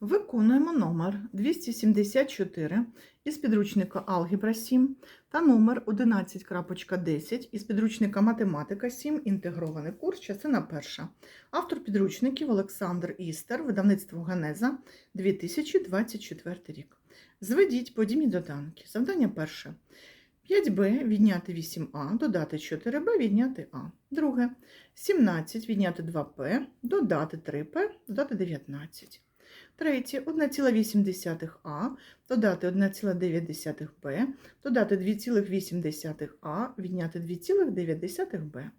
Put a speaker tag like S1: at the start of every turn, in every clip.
S1: Виконуємо номер 274 із підручника Алгебра 7 та номер 11.10 із підручника Математика 7. Інтегрований курс, частина перша. Автор підручників Олександр Істер, видавництво Генеза 2024 рік. Зведіть подібні доданки. Завдання перше. 5b відняти 8а, додати 4b, відняти а. Друге. 17 відняти 2p, додати 3p, додати 19. Третє 1,8а, додати 1,9b, додати 2,8а, відняти 2,9b.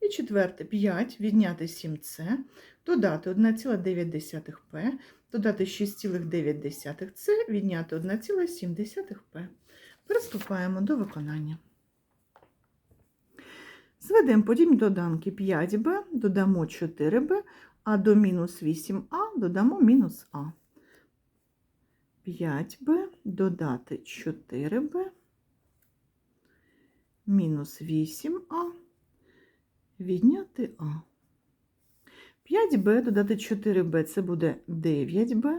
S1: І четверте 5 відняти 7c, додати 1,9p, додати 6,9c, відняти 1,7p. Приступаємо до виконання. Зведемо подібні доданки 5b, додамо 4b, а до мінус 8а додамо мінус а. 5b додати 4b, мінус 8а, відняти а. 5b додати 4b це буде 9b,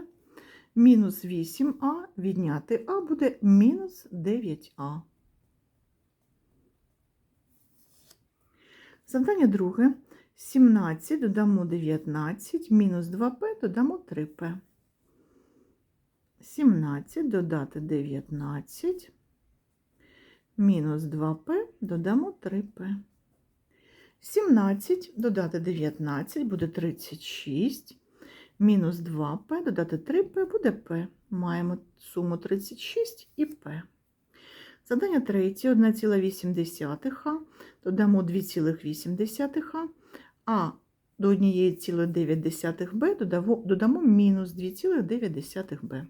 S1: мінус 8а, відняти а буде мінус 9а. Завдання друге. 17 додамо 19, мінус 2p додамо 3p. 17 додати 19, мінус 2p додамо 3p. 17 додати 19 буде 36, мінус 2p додати 3p буде p. Маємо суму 36 і p. Завдання третє 1,8 додамо 2,8 а до 1,9b додамо, додамо мінус 2,9b.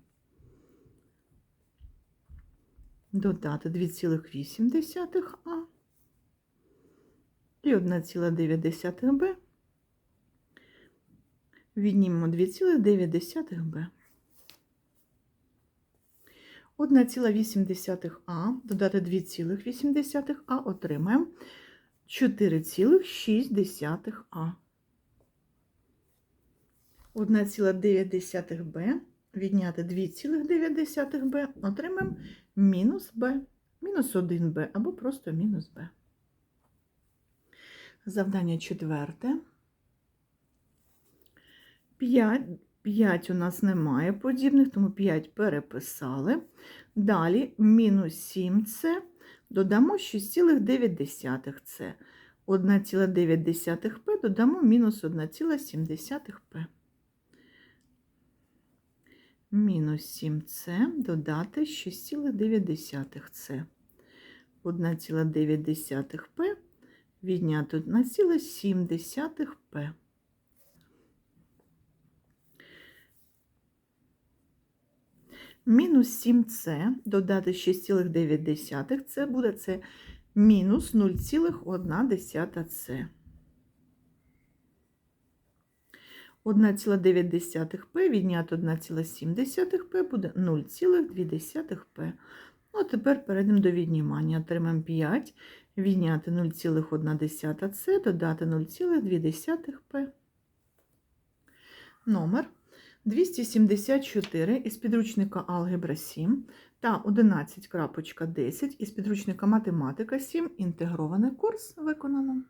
S1: Додати 2,8а і 1,9b. Віднімемо 2,9b. 1,8а додати 2,8а отримаємо 4,6а. 1,9b відняти 2,9b отримаємо мінус b, мінус 1b або просто мінус b. Завдання четверте. 5, 5 у нас немає подібних, тому 5 переписали. Далі мінус 7c додамо 6,9 1,9p додамо мінус 1,7p. Мінус 7c додати 6,9c. 1,9p відняти 1,7p. Мінус 7c додати 6,9 це буде це мінус 0,1 1,9p відняти 1,7p буде 0,2p. Ну, тепер перейдемо до віднімання. Отримаємо 5, відняти 0,1c, додати 0,2p. Номер 274 із підручника Алгебра 7 та 11.10 із підручника Математика 7. Інтегрований курс виконано.